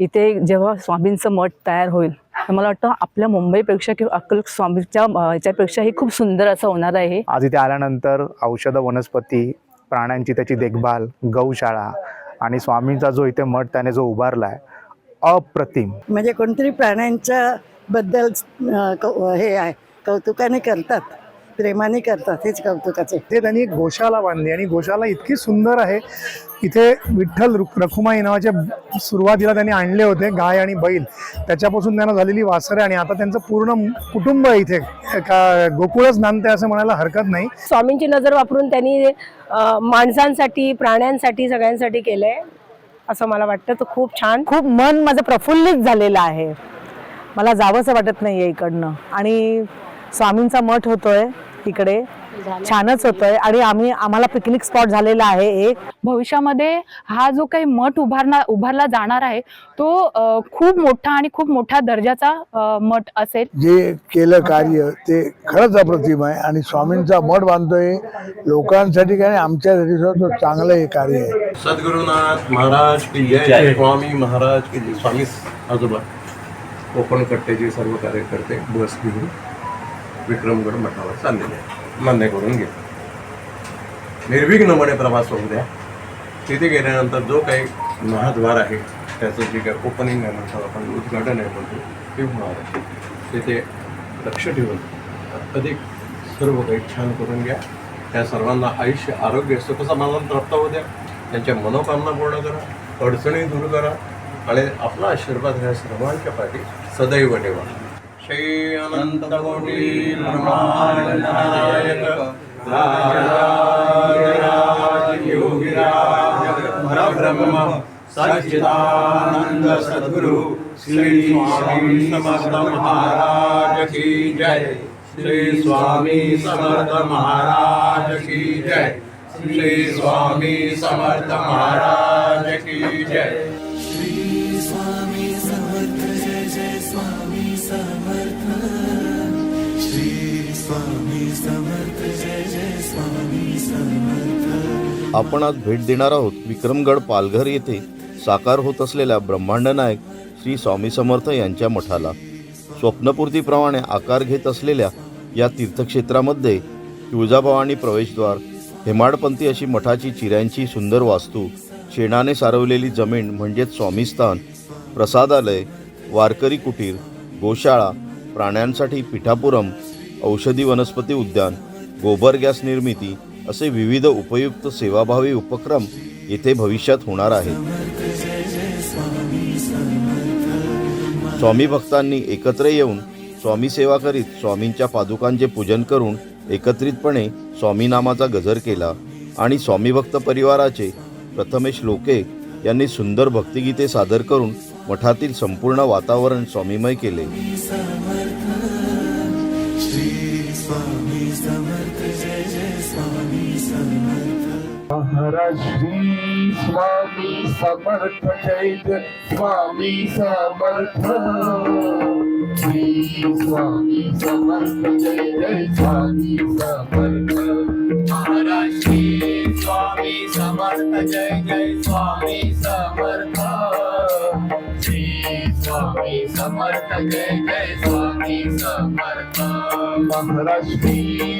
इथे जेव्हा स्वामींचं मठ तयार होईल तर मला वाटतं आपल्या मुंबईपेक्षा किंवा अक्कल स्वामीच्या अं, याच्यापेक्षाही खूप सुंदर असं होणार आहे हे. आज इथे आल्यानंतर औषधं वनस्पती प्राण्यांची त्याची देखभाल गौशाळा आणि स्वामींचा जो इथे मठ त्याने जो उभारला आहे अप्रतिम म्हणजे कोणतरी प्राण्यांच्या बद्दल हे आहे कौतुकाने करतात प्रेमाने करतात हेच कौतुकाचे. ते त्यांनी एक गोशाला बांधली आणि गोशाला इतकी सुंदर आहे. इथे विठ्ठल रुक- रखुमाई नावाचे सुरुवातीला त्यांनी आणले होते गाय आणि बैल. त्याच्यापासून त्यांना झालेली वासरे आणि आता त्यांचं पूर्ण कुटुंब आहे इथे. का गोकुळच नांदते असं म्हणायला हरकत नाही. स्वामींची नजर वापरून त्यांनी माणसांसाठी प्राण्यांसाठी सगळ्यांसाठी केलंय असं मला वाटतं. तर खूप छान. खूप मन माझं प्रफुल्लित झालेलं आहे. मला जावंसं वाटत नाहीये इकडनं. आणि स्वामींचा मठ होतोय. इकडे छानच होतोय. आणि आम्ही आम्हाला पिकनिक स्पॉट झालेला आहे एक. भविष्यामध्ये हा जो काही मठ उभारणार उभारला जाणार आहे तो खूप मोठा आणि खूप मोठ्या दर्जाचा मठ असेल. जे केलं कार्य ते खरंच अप्रतिम आहे. आणि स्वामींचा मठ बांधतोय लोकांसाठी काय आमच्यासाठी सुद्धा तो चांगलं हे कार्य आहे. सद्गुरुनाथ महाराज की जय स्वामी महाराज की जय. स्वामी आजोबा कोकण कट्ट्याचे सर्व कार्यकर्ते बस घेऊन विक्रमगड मठावर चाललेले आहेत. मान्य करून घे. निर्विघ्नपणे प्रवास होऊ द्या. तिथे गेल्यानंतर जो काही महाद्वार आहे त्याचं जे काही ओपनिंग आहे म्हणतो आपण उद्घाटन आहे म्हणतो ते होणार आहे. तिथे लक्ष ठेवून अधिक सर्व काही छान करून घ्या. त्या सर्वांना आयुष्य आरोग्य सुखसमाधान प्राप्त होऊ द्या. त्यांच्या मनोकामना पूर्ण करा. अडचणी दूर करा. आणि आपला आशीर्वाद ह्या सर्वांच्या पाठी सदैव ठेवा. श्री अनंत कोटी राज योगिराज परब्रह्म सच्चिदानंद सद्गुरु श्री स्वामी समर्थ महाराज की जय। श्री स्वामी समर्थ महाराज की जय। श्री स्वामी समर्थ महाराज की जय। आपण आज भेट देणार आहोत विक्रमगड पालघर येथे साकार होत असलेल्या ब्रह्मांड नायक श्री स्वामी समर्थ यांच्या मठाला. स्वप्नपूर्तीप्रमाणे आकार घेत असलेल्या या तीर्थक्षेत्रामध्ये तुळजाभवानी प्रवेशद्वार हेमाडपंथी अशी मठाची चिऱ्यांची सुंदर वास्तू शेणाने सारवलेली जमीन म्हणजेच स्वामीस्थान प्रसादालय वारकरी कुटीर गोशाळा प्राण्यांसाठी पिठापुरम औषधी वनस्पती उद्यान गोबर गॅस निर्मिती असे विविध उपयुक्त सेवाभावी उपक्रम येथे भविष्यात होणार आहेत. स्वामी भक्तांनी एकत्र येऊन स्वामी सेवा करीत स्वामींच्या पादुकांचे पूजन करून एकत्रितपणे स्वामीनामाचा गजर केला आणि स्वामी भक्त परिवाराचे प्रथमेश लोके यांनी सुंदर भक्तिगीते सादर करून मठातील संपूर्ण वातावरण स्वामीमय केले. महाराज श्री स्वामी समर्थ जय जय स्वामी समर्थ श्री स्वामी समर्थ जय जय स्वामी समर्थ महाराज श्री स्वामी समर्थ जय जय स्वामी समर्थ श्री स्वामी समर्थ जय जय स्वामी समर्थ महाराज श्री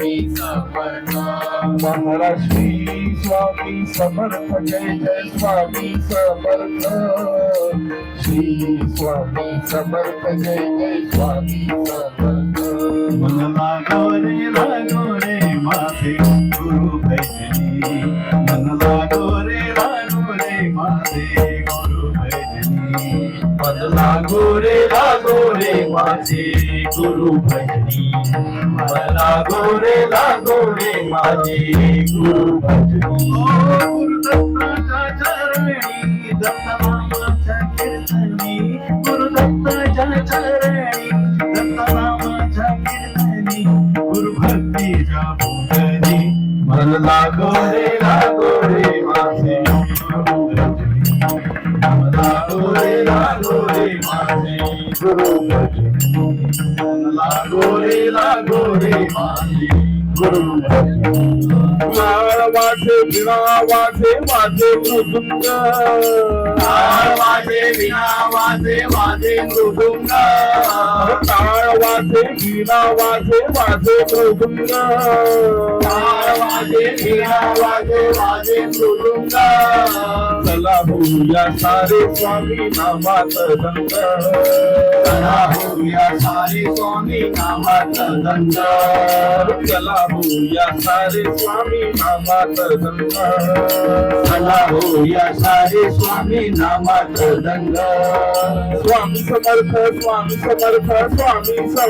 स्वामी समर्थ श्री स्वामी समर्थ जय जय स्वामी समर्थ श्री स्वामी समर्थ जय जय स्वामी समर्थ मन लागो रे लागो रे माझे गुरु भजनी मन लागो रे लागो रे माझे गुरु भजनी मन लागो रे लागो रे माझे गुरु भजनी मन लागो रे लागो रे माझे विना वाजे वाजे मृदुंग. वाजे विना वाजे वाजे मृदुंग वाजे विना वाजे वाजे मृदुंग वाजे विना वाजे वाजे मृदुंग चला होऊया सारे स्वामी नामात दंग चला होऊया सारे स्वामी नामात दंग चला होऊया सारे स्वामी नामात दंग चला होऊया सारे स्वामी नामात दंग स्वामी समर्थ स्वामी समर्थ स्वामी समर्थ.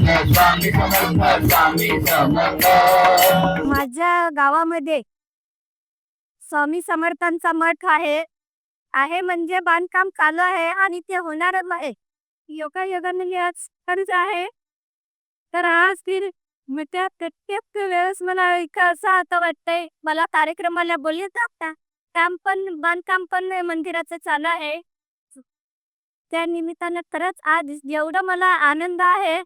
स्वामी समर्थ स्वामी समर्थ माझ्या गावामध्ये स्वामी समर्थांचा मठ आहे. आहे म्हणजे बांधकाम चालू आहे आणि ते होणारच आहे. योगा योगाने आज खरंच आहे. तर आज फिर मी त्या प्रत्येक वेळेस मला असं आता वाटतंय मला कार्यक्रमाला बोलत आता काम पण बांधकाम पण मंदिराचं चालू आहे. त्या निमित्तानं खरंच आज जेवढा मला आनंद आहे.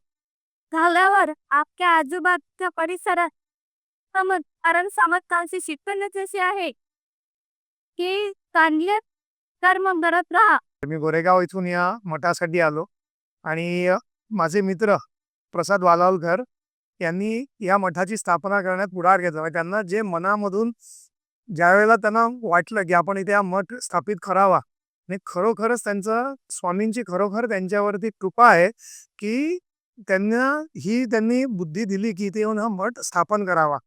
झाल्यावर आपल्या आजूबाजूच्या परिसरात समज कारण समर्थांची शिकवणच अशी आहे की चांगले कर्म करत राहा. मी गोरेगाव इथून या मठासाठी आलो आणि माझे मित्र प्रसाद वालावलकर यांनी या मठाची स्थापना करण्यात पुढाकार घेतला त्यांना जे मनामधून ज्या वेळेला त्यांना वाटलं की आपण इथे हा मठ स्थापित करावा आणि खरोखरच त्यांचं स्वामींची खरोखर त्यांच्यावरती कृपा आहे की त्यांना ही त्यांनी बुद्धी दिली की इथे येऊन हा मठ स्थापन करावा.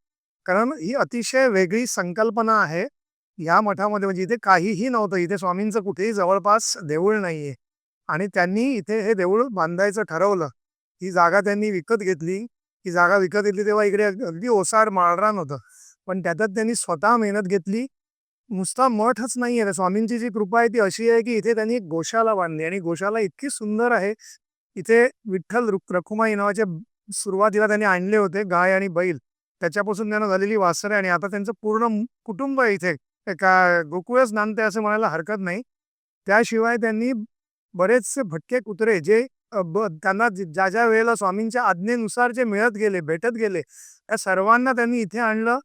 कारण ही अतिशय वेगळी संकल्पना आहे. या मठामध्ये म्हणजे इथे काहीही नव्हतं. इथे स्वामींचं कुठेही जवळपास देऊळ नाहीये. आणि त्यांनी इथे हे देऊळ बांधायचं ठरवलं. ही जागा त्यांनी विकत घेतली. ही जागा विकत घेतली तेव्हा इकडे अगदी ओसार माळरान होतं. पण त्यातच त्यांनी स्वतः मेहनत घेतली. नुसता मठच नाही आहे स्वामींची जी कृपा आहे ती अशी आहे की इथे त्यांनी गोशाला बांधली. आणि गोशाला इतकी सुंदर आहे. इथे विठ्ठल रुक- रखुमाई नावाचे सुरुवातीला त्यांनी आणले होते गाय आणि बैल. त्याच्यापासून त्यांना झालेली वासरे आणि आता त्यांचं पूर्ण कुटुंब आहे इथे का गोकुळच नांदते असं म्हणायला हरकत नाही. त्याशिवाय त्यांनी बरेचसे भटके कुत्रे जे ब- त्यांना ज्या ज्या वेळेला स्वामींच्या आज्ञेनुसार जे मिळत गेले भेटत गेले त्या सर्वांना त्यांनी इथे आणलं.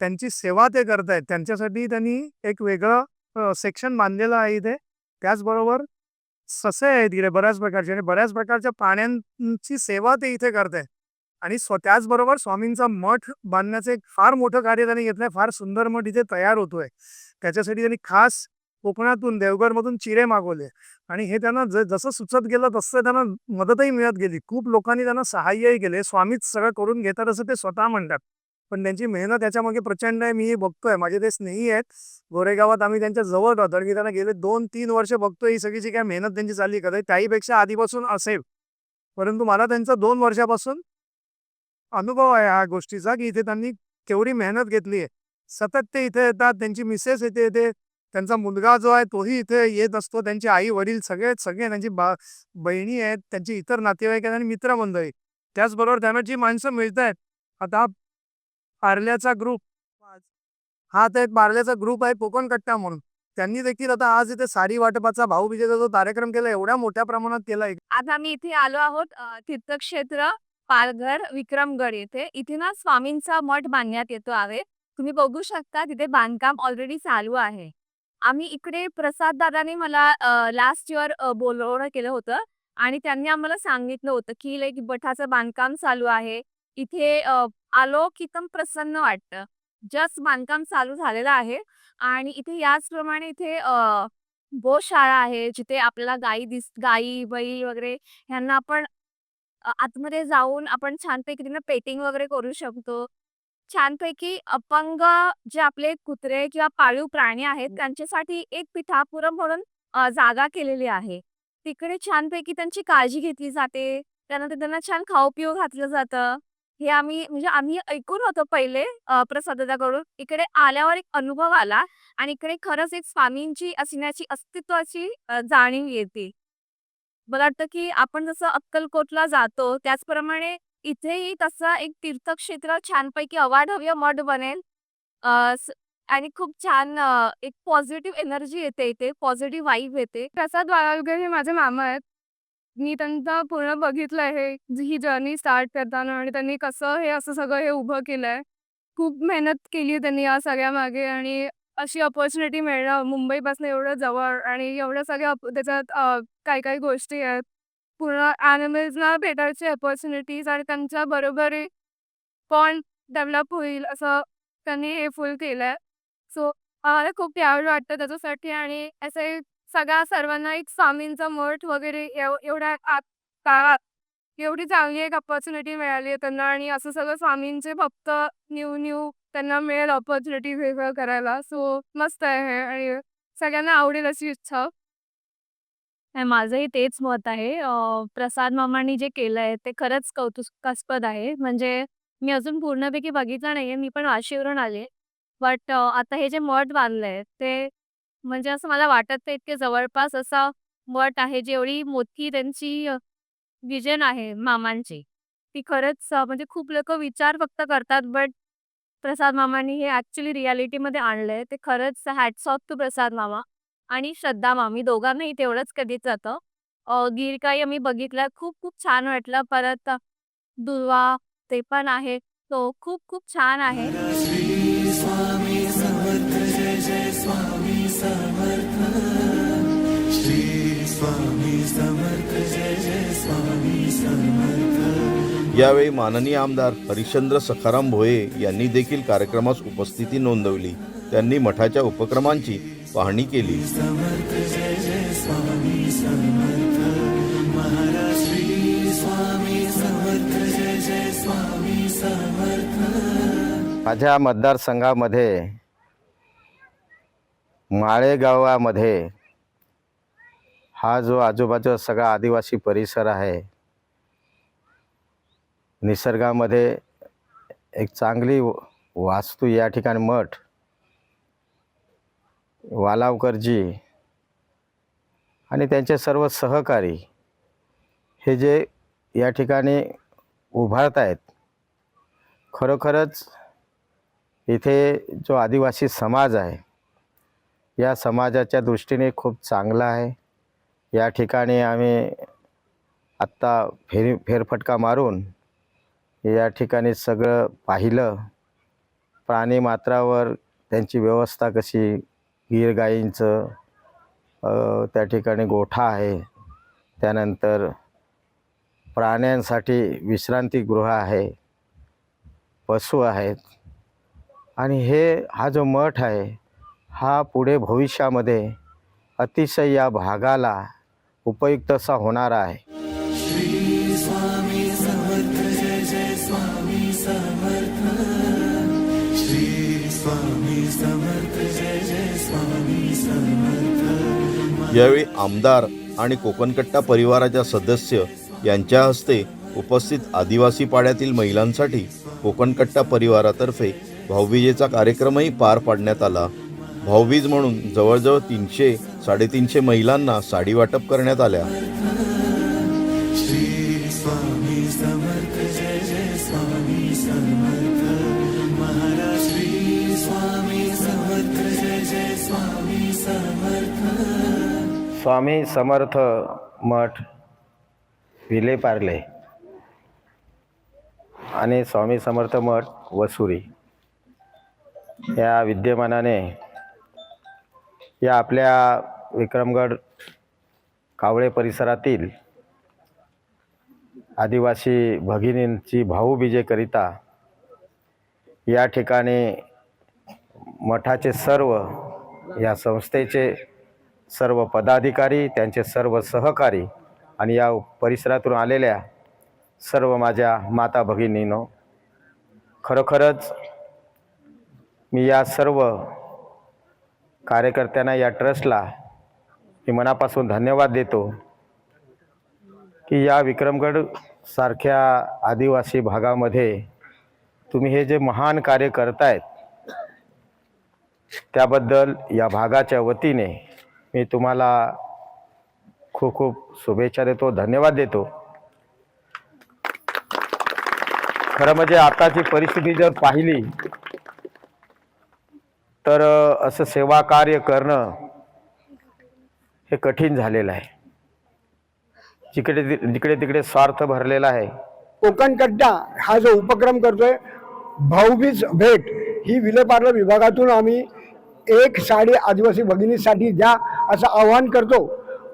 त्यांची सेवा ते करतायत. त्यांच्यासाठी त्यांनी एक वेगळं सेक्शन बांधलेलं आहे इथे. त्याचबरोबर ससे आहेत इकडे बऱ्याच प्रकारचे आणि बऱ्याच प्रकारच्या प्राण्यांची सेवा ते इथे करतायत आणि स्व त्याचबरोबर स्वामींचा मठ बांधण्याचं एक फार मोठं कार्य त्यांनी घेतलंय फार सुंदर मठ इथे तयार होतोय. त्याच्यासाठी त्यांनी खास कोकणातून देवगडमधून चिरे मागवले. आणि हे त्यांना ज- जसं सुचत गेलं तसं त्यांना मदतही मिळत गेली. खूप लोकांनी त्यांना सहाय्यही केले. स्वामीच सगळं करून घेतात असं ते स्वतः म्हणतात. पण त्यांची मेहनत त्याच्यामागे प्रचंड आहे मी हे बघतोय. माझे ते स्नेही आहेत. गोरेगावात आम्ही त्यांच्या जवळ राहतो. आणि मी त्यांना गेले दोन तीन वर्ष बघतोय ही सगळी जी काय मेहनत त्यांची चालली कदाचित त्याहीपेक्षा आधीपासून असेल. परंतु मला त्यांचा दोन वर्षापासून अनुभव आहे ह्या गोष्टीचा की इथे त्यांनी केवढी मेहनत घेतली आहे. सतत ते इथे येतात त्यांची मिसेस इथे येते त्यांचा मुलगा जो आहे तोही इथे येत असतो. त्यांचे आई वडील सगळे सगळे त्यांची बा बहिणी आहेत त्यांची इतर नातेवाईक आहेत आणि मित्रमंडळी. त्याचबरोबर त्यांना जी माणसं मिळत आहेत आता पार्ल्याचा ग्रुप हा तर पार्ल्याचा ग्रुप आहे कोकण कट्टा म्हणून. त्यांनी देखील आता आज इथे साडी वाटपाचा भाऊबीजेचा जो कार्यक्रम केला एवढ्या मोठ्या प्रमाणात केलाय आज आम्ही इथे आलो आहोत तीर्थक्षेत्र पालघर विक्रमगड येथे. इथे ना स्वामींचा मठ बांधण्यात येतो आहे. तुम्ही बघू शकता तिथे बांधकाम ऑलरेडी चालू आहे. आम्ही इकडे प्रसाद दादाने मला लास्ट इयर बोलवणं केलं होतं आणि त्यांनी आम्हाला सांगितलं होतं की लाईक बठाचं बांधकाम चालू आहे. इथे अ, आलो की एकदम प्रसन्न वाटतं. जस्ट बांधकाम चालू झालेलं आहे आणि इथे याचप्रमाणे इथे गोशाळा आहे जिथे आपल्याला गायी दिस गायी बैल वगैरे ह्यांना आपण आतमध्ये जाऊन आपण छानपैकी तिथे पेटिंग वगैरे करू शकतो. छानपैकी अपंग जे आपले कुत्रे किंवा पाळीव प्राणी आहेत त्यांच्यासाठी एक पिठापुरम म्हणून जागा केलेली आहे. तिकडे छानपैकी त्यांची काळजी घेतली जाते. त्यानंतर त्यांना छान खाऊ पिऊ घातलं जातं. हे आम्ही म्हणजे आम्ही ऐकून होतो पहिले प्रसाददाकडून इकडे आल्यावर एक अनुभव आला आणि इकडे खरंच एक स्वामींची असण्याची अस्तित्वाची जाणीव येते. मला वाटतं की आपण जसं अक्कलकोटला जातो त्याचप्रमाणे इथेही तसं एक तीर्थक्षेत्र छानपैकी अवाढव्य मठ बनेल. आणि खूप छान एक पॉझिटिव्ह एनर्जी येते इथे पॉझिटिव्ह वाईब येते. प्रसाद वाळावकर हे माझे मामा आहेत. मी त्यांचा पूर्ण बघितलं आहे जी ही जर्नी स्टार्ट करताना आणि त्यांनी कसं हे असं सगळं हे उभं केलंय. खूप मेहनत केली त्यांनी या सगळ्या मागे आणि अशी अपॉर्च्युनिटी मिळणं मुंबईपासून एवढं जवळ आणि एवढ्या सगळ्या त्याच्यात काही काही गोष्टी आहेत. पूर्ण ॲनिमल्सना भेटायची अपॉर्च्युनिटीज आणि त्यांच्या बरोबर पण डेव्हलप होईल असं त्यांनी हे फुल केलंय. सो मला खूप यावं वाटतं त्याच्यासाठी आणि असे सगळ्या सर्वांना एक स्वामींचा मठ वगैरे एवढ्या काळात एवढी चांगली एक अपॉर्च्युनिटी मिळाली आहे त्यांना आणि असं सगळं स्वामींचे फक्त न्यू न्यू त्यांना मिळेल ऑपॉर्च्युनिटी वेगळं करायला. सो मस्त आहे आणि सगळ्यांना आवडेल अशी इच्छा. माझंही तेच मत आहे. प्रसाद मामांनी जे केलंय ते खरंच कौतुकास्पद आहे. म्हणजे मी अजून पूर्णपैकी बघितलं नाहीये मी पण वाशीवरून आले. बट आता हे जे मठ बांधलंय ते म्हणजे असं मला वाटत नाही इतके जवळपास असा मठ आहे जेवढी मोठी त्यांची विजन आहे मामांची. ती खरंच म्हणजे खूप लोक विचार फक्त करतात बट प्रसाद मामांनी हे ऍक्च्युली रियालिटीमध्ये आणलंय. ते खरंच हॅट्स ऑफ टू प्रसाद मामा आणि श्रद्धा मामी. दोघांनाही तेवढंच कधीच जातं. गीर काही आम्ही बघितलं. खूप खूप छान वाटलं. परत दुर्वा ते पण आहे. तो खूप खूप छान आहे. यावेळी माननीय आमदार हरिश्चंद्र सखाराम भोये यांनी देखील कार्यक्रमास उपस्थिती नोंदवली. त्यांनी मठाच्या उपक्रमांची पाहणी केली. माझ्या मतदारसंघामध्ये माळेगावामध्ये हा जो आजूबाजूचा सगळा आदिवासी परिसर आहे निसर्गामध्ये एक चांगली व- वास्तू या ठिकाणी मठ वालावकरजी आणि त्यांचे सर्व सहकारी हे जे या ठिकाणी उभारत आहेत खरोखरच इथे जो आदिवासी समाज आहे या समाजाच्या दृष्टीने खूप चांगला आहे. या ठिकाणी आम्ही आत्ता फेरी फेरफटका मारून या ठिकाणी सगळं पाहिलं. प्राणी मात्रावर त्यांची व्यवस्था कशी गीर गाईंचं त्या ठिकाणी गोठा आहे. त्यानंतर प्राण्यांसाठी विश्रांतीगृह आहे. पशु आहेत. आणि हे हा जो मठ आहे हा पुढे भविष्यामध्ये अतिशय या भागाला उपयुक्त असा होणार आहे. यावेळी आमदार आणि कोकणकट्टा परिवाराच्या सदस्य यांच्या हस्ते उपस्थित आदिवासी पाड्यातील महिलांसाठी कोकणकट्टा परिवारातर्फे भाऊबीजेचा कार्यक्रमही पार पाडण्यात आला. भाऊबीज म्हणून जवळजवळ तीनशे साडेतीनशे महिलांना साडी वाटप करण्यात आल्या. स्वामी समर्थ मठ विलेपार्ले आणि स्वामी समर्थ मठ वसुरी. या विद्यमानाने या आपल्या विक्रमगड कावळे परिसरातील आदिवासी भगिनींची भाऊबीजेकरिता या ठिकाणी मठाचे सर्व या संस्थेचे सर्व पदाधिकारी त्यांचे सर्व सहकारी आणि या परिसरातून आलेल्या सर्व माझ्या माता भगिनीनो खरोखरच मी या सर्व कार्यकर्त्यांना या ट्रस्टला मी मनापासून धन्यवाद देतो की या विक्रमगड सारख्या आदिवासी भागामध्ये तुम्ही हे जे महान कार्य करतायत त्याबद्दल या भागाच्या वतीने मी तुम्हाला खूप खूप शुभेच्छा देतो धन्यवाद देतो. खरं म्हणजे आताची परिस्थिती जर पाहिली तर असं सेवा कार्य करणं हे कठीण झालेलं आहे. जिकडे जिकडे तिकडे स्वार्थ भरलेला आहे. कोकण कट्टा हा जो उपक्रम करतोय भाऊबीज भेट ही विलेपार्ले विभागातून आम्ही एक साडी आदिवासी भगिनीसाठी द्या असं आवाहन करतो.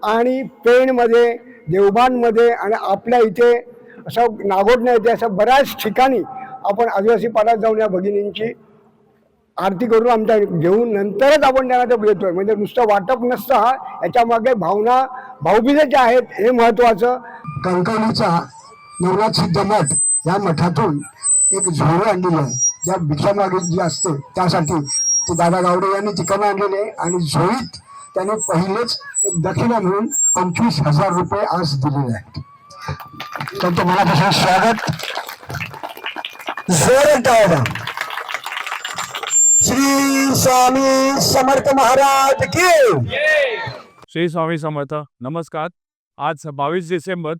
आणि पेणमध्ये देवबांमध्ये आणि आपल्या इथे असं नागोटण्या इथे असं बऱ्याच ठिकाणी आपण आदिवासी पाड्यात जाऊन या भगिनींची आरती करून आमच्या घेऊन नंतरच आपण त्यांना ते देतोय. म्हणजे नुसतं वाटप नसतं हा. याच्यामागे भावना भाऊबीजेच्या आहेत हे महत्वाचं. कंकालीचा नवनाथ सिद्ध मठ या मठातून एक झोळं आणलेलं आहे. ज्या भिक्षामागे जी असते त्यासाठी ते दादा गावडे यांनी तिकडनं आणलेले आणि झोळीत त्याने पहिलेच एक दक्षिणा म्हणून पंचवीस हजार रुपये आज दिलेले आहेत. तर तुम्हाला स्वागत. जोर टाळा. श्री स्वामी समर्थ महाराज की. श्री स्वामी समर्थ नमस्कार. आज बावीस डिसेंबर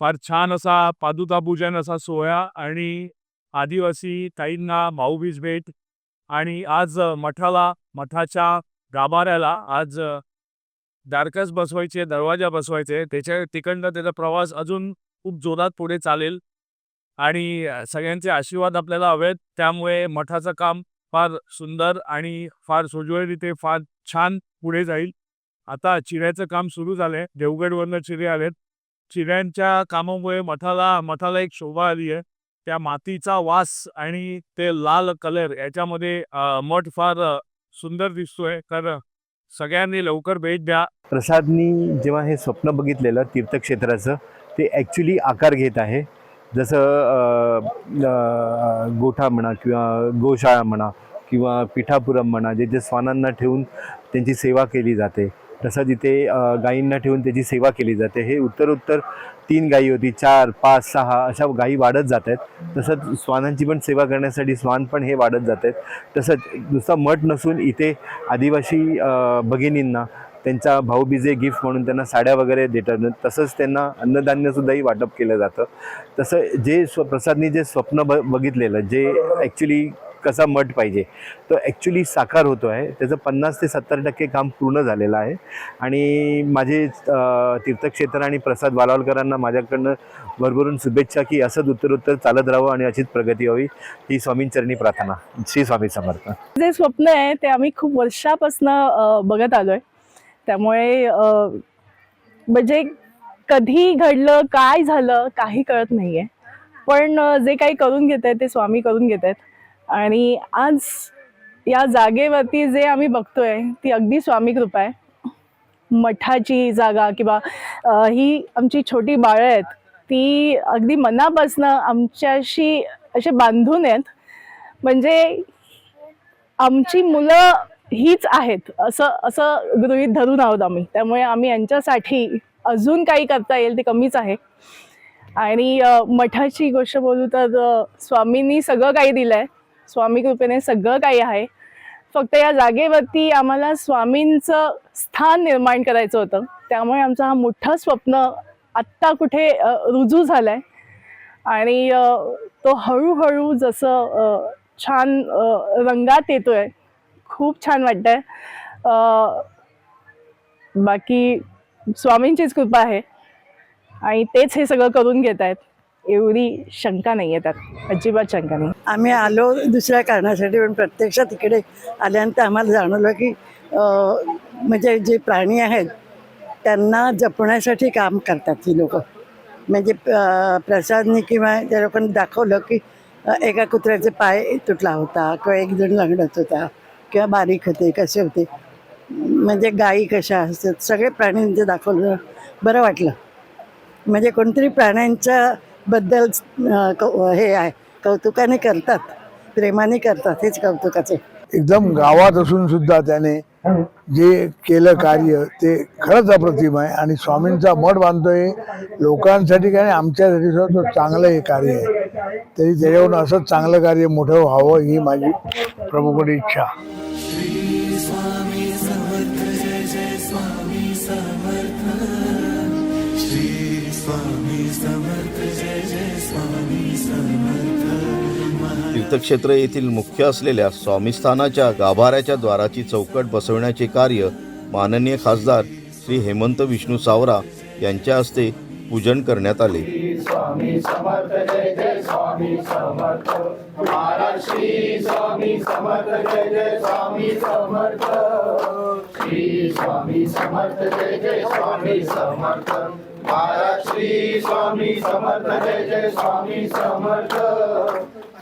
फार छान असा पादुका पूजन असा सोहळा आणि आदिवासी ताईंना भाऊबीज भेट आणि आज मठाला मठाच्या गाभाऱ्याला आज दारकस बसवायचे दरवाजा बसवायचे. त्याच्या तिकडनं त्याचा प्रवास अजून खूप जोरात पुढे चालेल आणि सगळ्यांचे आशीर्वाद आपल्याला हवेत. त्यामुळे मठाचं काम फार सुंदर आणि फार सोज्वळरीते फार छान पुढे जाईल. आता चिऱ्याचं काम सुरू झालंय. देवगडवरनं चिरे आलेत. चिऱ्यांच्या कामामुळे मठाला मठाला एक शोभा आली आहे. त्या मातीचा वास आणि ते लाल कलर याच्यामध्ये मठ फार सुंदर दिसतोय. तर सगळ्यांनी लवकर भेट द्या. प्रसादनी जेव्हा हे स्वप्न बघितलेलं तीर्थक्षेत्राचं ते ॲक्च्युली आकार घेत आहे. जसं गोठा म्हणा किंवा गोशाळा म्हणा किंवा पिठापुरम म्हणा जे जे स्वानांना ठेवून त्यांची सेवा केली जाते तसंच इथे गायींना ठेवून त्याची सेवा केली जाते हे उत्तर उत्तर तीन गायी होती चार पाच सहा अशा गायी वाढत जात आहेत तसंच श्वानांची पण सेवा करण्यासाठी श्वान पण हे वाढत जात आहेत तसंच नुसता मठ नसून इथे आदिवासी भगिनींना त्यांचा भाऊबीजे गिफ्ट म्हणून त्यांना साड्या वगैरे देतात. तसंच त्यांना अन्नधान्यसुद्धाही वाटप केलं जातं. तसं जे स्व प्रसादनी जे स्वप्न ब बघितलेलं जे ॲक्च्युली कसा मठ पाहिजे तो ॲक्च्युली साकार होतो आहे. त्याचं पन्नास ते सत्तर टक्के काम पूर्ण झालेलं आहे. आणि माझे तीर्थक्षेत्र आणि प्रसाद बालावलकरांना माझ्याकडनं भरभरून शुभेच्छा की असंच उत्तरोत्तर चालत राहावं आणि अशीच प्रगती व्हावी. ही स्वामींचरणी प्रार्थना. श्री स्वामी समर्थ. जे स्वप्न आहे ते आम्ही खूप वर्षापासून बघत आलो आहे त्यामुळे म्हणजे कधी घडलं काय झालं काही कळत नाही आहे पण जे काही करून घेत आहेत ते स्वामी करून घेत आहेत आणि आज या जागेवरती जे आम्ही बघतोय ती अगदी स्वामी कृपा आहे. मठाची जागा किंवा ही आमची छोटी बाळं आहेत ती अगदी मनापासनं आमच्याशी असे बांधून आहेत. म्हणजे आमची मुलं हीच आहेत. असं असं गृहित धरून आहोत आम्ही. त्यामुळे आम्ही यांच्यासाठी अजून काही करता येईल ते कमीच आहे. आणि मठाची गोष्ट बोलू तर स्वामींनी सगळं काही दिलं आहे स्वामी कृपेने सगळं काही आहे. फक्त या जागेवरती आम्हाला स्वामींचं स्थान निर्माण करायचं होतं. त्यामुळे आमचं हा मोठा स्वप्न आत्ता कुठे रुजू झाला आहे आणि तो हळूहळू जसं छान रंगात रंगात येतोय खूप छान वाटतंय. बाकी स्वामींचीच कृपा आहे. आणि तेच हे सगळं करून घेत आहेत. एवढी शंका नाही आहे त्यात. अजिबात शंका नाही. आम्ही आलो दुसऱ्या कारणासाठी पण प्रत्यक्षात इकडे आल्यानंतर आम्हाला जाणवलं की म्हणजे जे प्राणी आहेत त्यांना जपण्यासाठी काम करतात ही लोक. म्हणजे प्रसादनी किंवा त्या लोकांनी दाखवलं की एका कुत्र्याचे पाय तुटला होता किंवा एक जण लंगडत होता किंवा बारीक होते कसे होते? म्हणजे गायी कशा असतात? सगळे प्राण्यांचं म्हणजे दाखवलं. बरं वाटलं. म्हणजे कोणतरी प्राण्यांच्या बद्दल हे आहे कौतुकाने करतात प्रेमाने करतात हेच कौतुकाचे. एकदम गावात असून सुद्धा त्याने जे केलं कार्य ते खरंच अप्रतिम आहे. आणि स्वामींचा मठ बांधतोय लोकांसाठी काय आमच्यासाठी सुद्धा चांगलं हे कार्य आहे. तरी त्याच्यावरून असंच चांगलं कार्य मोठं व्हावं ही माझी प्रभूकडे इच्छा. तीर्थक्षेत्र येथील मुख्य असलेल्या स्वामीस्थानाच्या गाभाऱ्याच्या द्वाराची चौकट बसवण्याचे कार्य माननीय खासदार श्री हेमंत विष्णू सावरा यांच्या हस्ते पूजन करण्यात आले. श्री स्वामी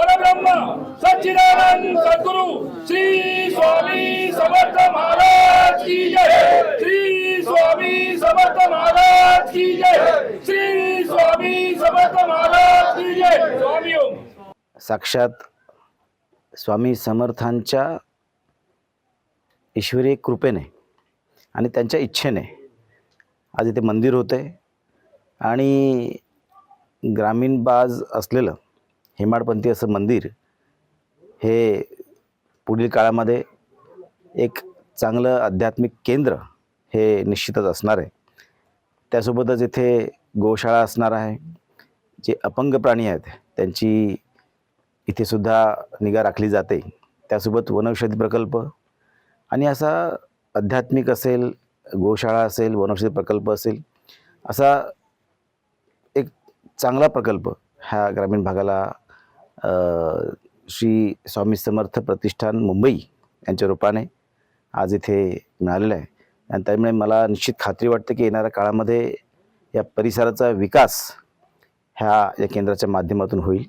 परब्रह्म सच्चिदानंद सद्गुरु श्री स्वामी समर्थ महाराज की जय। श्री स्वामी समर्थ महाराज की जय। श्री स्वामी समर्थ महाराज की जय। स्वामी ओम। साक्षात स्वामी समर्थांच्या ईश्वरी कृपेने आणि त्यांच्या इच्छेने आज इथे मंदिर होते आणि ग्रामीण बाज असलेलं हेमाडपंथी असं मंदिर हे पुढील काळामध्ये एक चांगलं आध्यात्मिक केंद्र हे निश्चितच असणार आहे. त्यासोबतच इथे गोशाळा असणार आहे. जे अपंग प्राणी आहेत त्यांची इथेसुद्धा निगा राखली जाते. त्यासोबत वनौषधी प्रकल्प आणि असा आध्यात्मिक असेल गोशाळा असेल वनौषधी प्रकल्प असेल असा एक चांगला प्रकल्प ह्या ग्रामीण भागाला श्री स्वामी समर्थ प्रतिष्ठान मुंबई यांच्या रूपाने आज इथे मिळालेलं आहे. आणि त्यामुळे मला निश्चित खात्री वाटते की येणाऱ्या काळामध्ये या परिसराचा विकास ह्या या केंद्राच्या माध्यमातून होईल.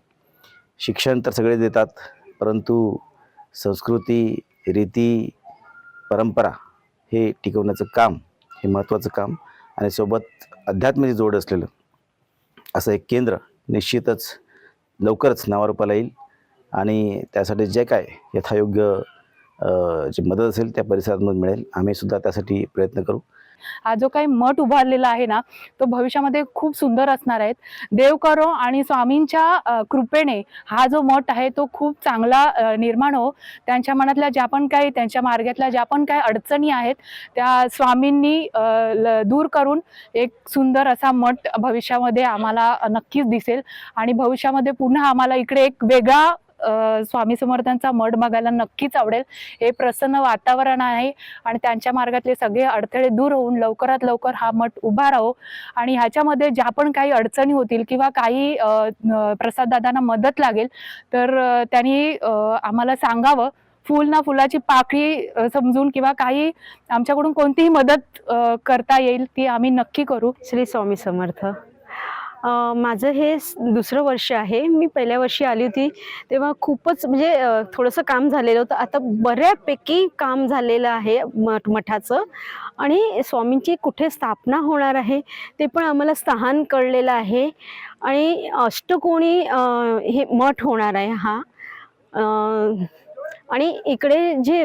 शिक्षण तर सगळे देतात परंतु संस्कृती रीती परंपरा हे टिकवण्याचं काम हे महत्त्वाचं काम आणि सोबत अध्यात्माची जोड असलेलं असं एक केंद्र निश्चितच लवकरच नावारूपाला येईल. आणि त्यासाठी जे काय यथायोग्य जी मदत असेल त्या परिसरातून मिळेल. आम्हीसुद्धा त्यासाठी प्रयत्न करू. हा जो काही मठ उभारलेला आहे ना तो भविष्यामध्ये खूप सुंदर असणार आहेत. देव करो आणि स्वामींच्या कृपेने हा जो मठ आहे तो खूप चांगला निर्माण हो. त्यांच्या मनातल्या ज्या पण काही त्यांच्या मार्गातल्या ज्या पण काही अडचणी आहेत त्या स्वामींनी ल- दूर करून एक सुंदर असा मठ भविष्यामध्ये आम्हाला नक्कीच दिसेल. आणि भविष्यामध्ये पुन्हा आम्हाला इकडे एक वेगळा स्वामी समर्थांचा मठ बघायला नक्कीच आवडेल. हे प्रसन्न वातावरण आहे आणि त्यांच्या मार्गातले सगळे अडथळे दूर होऊन लवकरात लवकर हा मठ उभा राहो. आणि ह्याच्यामध्ये ज्या पण काही अडचणी होतील किंवा काही प्रसाद दादांना मदत लागेल तर त्यांनी आम्हाला सांगावं. फुल ना फुलाची पाकळी समजून किंवा काही आमच्याकडून कोणतीही मदत करता येईल ती आम्ही नक्की करू. श्री स्वामी समर्थ. माझं हे दुसरं वर्ष आहे. मी पहिल्या वर्षी आली होती तेव्हा खूपच म्हणजे थोडंसं काम झालेलं होतं. आता बऱ्यापैकी काम झालेलं आहे मठ मठाचं. आणि स्वामींची कुठे स्थापना होणार आहे ते पण आम्हाला स्थान कळलेलं आहे. आणि अष्टकोणी हे मठ होणार आहे हा. आणि इकडे जे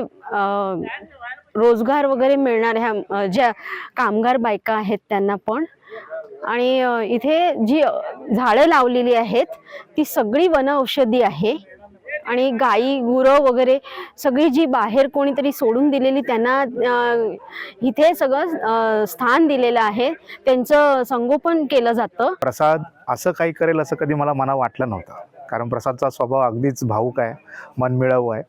रोजगार वगैरे मिळणार ह्या ज्या कामगार बायका आहेत त्यांना पण आणि इथे जी झाडं लावलेली आहेत ती सगळी वन औषधी आहे. आणि गाई गुरं वगैरे सगळी जी बाहेर कोणीतरी सोडून दिलेली त्यांना इथे सगळं स्थान दिलेलं आहे. त्यांचं संगोपन केलं जातं. प्रसाद असं काही करेल असं कधी मला मना वाटलं नव्हतं. कारण प्रसादचा स्वभाव अगदीच भाऊक आहे मनमिळावू आहे.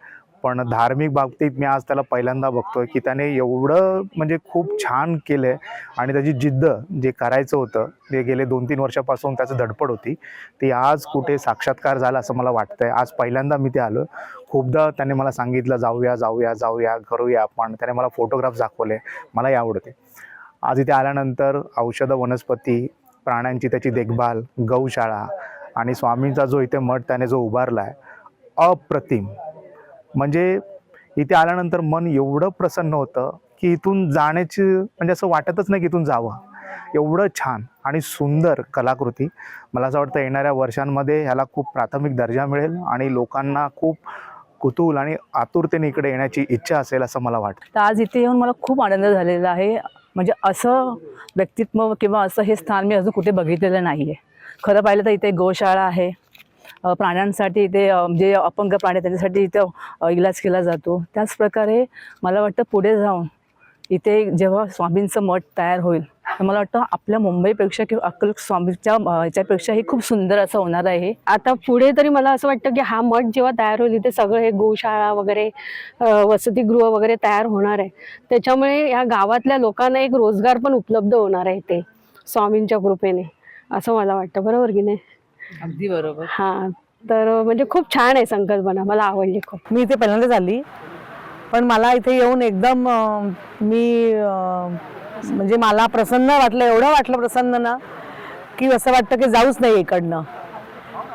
पण धार्मिक बाबतीत मी आज त्याला पहिल्यांदा बघतोय की त्याने एवढं म्हणजे खूप छान केलं आहे आणि त्याची जिद्द जे करायचं होतं जे गेले दोन तीन वर्षापासून त्याचं धडपड होती ती आज कुठे साक्षात्कार झाला असं मला वाटतंय. आज पहिल्यांदा मी ते आलो. खूपदा त्याने मला सांगितलं जाऊया जाऊया जाऊया करूया आपण त्याने मला फोटोग्राफ दाखवले. मलाही आवडते. आज इथे आल्यानंतर औषधं वनस्पती प्राण्यांची त्याची देखभाल गौशाळा आणि स्वामींचा जो इथे मठ त्याने जो उभारला आहे अप्रतिम. म्हणजे इथे आल्यानंतर मन एवढं प्रसन्न होतं की इथून जाण्याची म्हणजे असं वाटतच नाही की इथून जावं. एवढं छान आणि सुंदर कलाकृती. मला असं वाटतं येणाऱ्या वर्षांमध्ये ह्याला खूप प्राथमिक दर्जा मिळेल आणि लोकांना खूप कुतूल आणि आतुरतेने इकडे येण्याची इच्छा असेल असं मला वाटतं. तर आज इथे येऊन मला खूप आनंद झालेला आहे. म्हणजे असं व्यक्तित्व किंवा असं हे स्थान मी अजून कुठे बघितलेलं नाही आहे खरं पाहिलं तर इथे गोशाळा आहे. प्राण्यांसाठी इथे जे अपंग प्राणी त्यांच्यासाठी इथं इलाज केला जातो. त्याच प्रकारे मला वाटतं पुढे जाऊन इथे जेव्हा स्वामींचं मठ तयार होईल तर मला वाटतं आपल्या मुंबईपेक्षा किंवा अक्कल स्वामीच्या अ, याच्यापेक्षा हे खूप सुंदर असं होणार आहे. आता पुढे तरी मला असं वाटतं की हा मठ जेव्हा तयार होईल इथे सगळं हे गोशाळा वगैरे वसतिगृह वगैरे तयार होणार आहे. त्याच्यामुळे या गावातल्या लोकांना एक रोजगार पण उपलब्ध होणार आहे ते स्वामींच्या कृपेने असं मला वाटतं. बरोबर की नाही? अगदी बरोबर. हां तर म्हणजे खूप छान आहे संकल्पना मला आवडली खूप. मी इथे पहिल्यांदाच आली. पण मला इथे येऊन एकदम अं, मी अं, म्हणजे मला प्रसन्न वाटलं एवढं वाटलं प्रसन्न ना की असं वाटतं की जाऊच नाही इकडनं.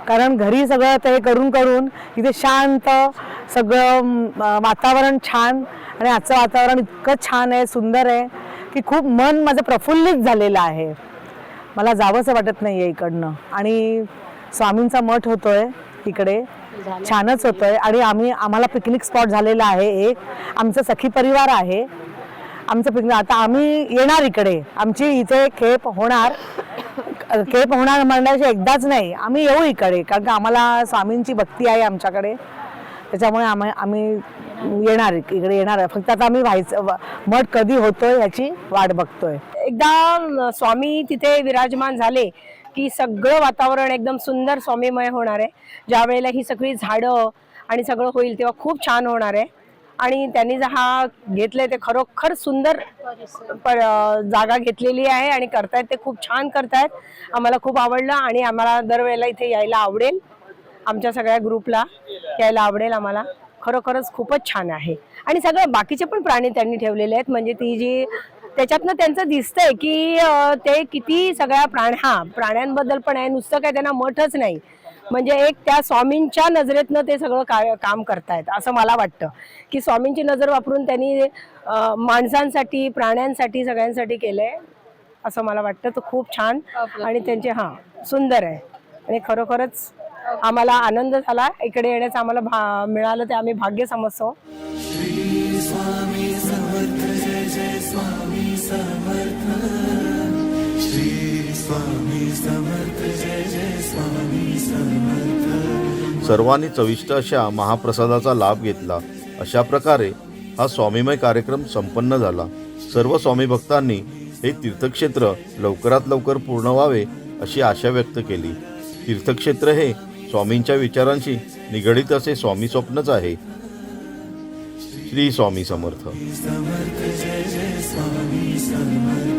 कारण घरी सगळं ते करून करून इथे शांत सगळं अं, वातावरण छान आणि आजचं वातावरण इतकं छान आहे सुंदर आहे की खूप मन माझं प्रफुल्लित झालेलं आहे. मला जावंसं वाटत नाही आहे इकडनं. आणि स्वामींचा मठ होतोय इकडे. छानच होतोय. आणि आम्ही आम्हाला पिकनिक स्पॉट झालेला आहे एक. आमचं सखी परिवार आहे. आमचं पिकनिक आता आम्ही येणार इकडे. आमची इथे खेप होणार. खेप होणार म्हणण्याची एकदाच नाही. आम्ही येऊ इकडे कारण का आम्हाला स्वामींची भक्ती आहे आमच्याकडे. त्याच्यामुळे आम्ही आम्ही येणार इकडे येणार आहे. फक्त आता आम्ही व्हायचं मठ कधी होतोय याची वाट बघतोय. एकदा स्वामी तिथे विराजमान झाले. की सगळं वातावरण एकदम सुंदर स्वामीमय होणार आहे. ज्या वेळेला ही सगळी झाडं आणि सगळं होईल तेव्हा खूप छान होणार आहे. आणि त्यांनी जर हा घेतलंय ते खरोखर सुंदर प- जागा घेतलेली आहे आणि करतायत ते खूप छान करतायत. आम्हाला खूप आवडलं आणि आम्हाला दरवेळेला इथे यायला आवडेल. आमच्या सगळ्या ग्रुपला यायला आवडेल आम्हाला. खरोखरच खूपच छान आहे. आणि सगळं बाकीचे पण प्राणी त्यांनी ठेवलेले आहेत. म्हणजे ती जी त्याच्यातनं त्यांचं दिसतंय की ते किती सगळ्या प्राण हा प्राण्यांबद्दल पण आहे. नुसतं काय त्यांना मठच नाही. म्हणजे एक त्या स्वामींच्या नजरेतनं ते सगळं काय काम करतायत असं मला वाटतं. की स्वामींची नजर वापरून त्यांनी माणसांसाठी प्राण्यांसाठी सगळ्यांसाठी केलंय असं मला वाटतं. तर खूप छान. आणि त्यांचे हां सुंदर आहे. आणि खरोखरच आम्हाला आनंद झाला. इकडे येण्याचं आम्हाला भा मिळालं ते आम्ही भाग्य समजतो. सर्वांनी चविष्ट अशा महाप्रसादाचा लाभ घेतला. अशा प्रकारे हा स्वामीमय कार्यक्रम संपन्न झाला. सर्व स्वामी भक्तांनी हे तीर्थक्षेत्र लवकरात लवकर पूर्ण व्हावे अशी आशा व्यक्त केली. तीर्थक्षेत्र हे स्वामींच्या विचारांशी निगडीत असे स्वामी स्वप्नच आहे. श्री स्वामी समर्थ. समर्थ जय जय स्वामी समर्थ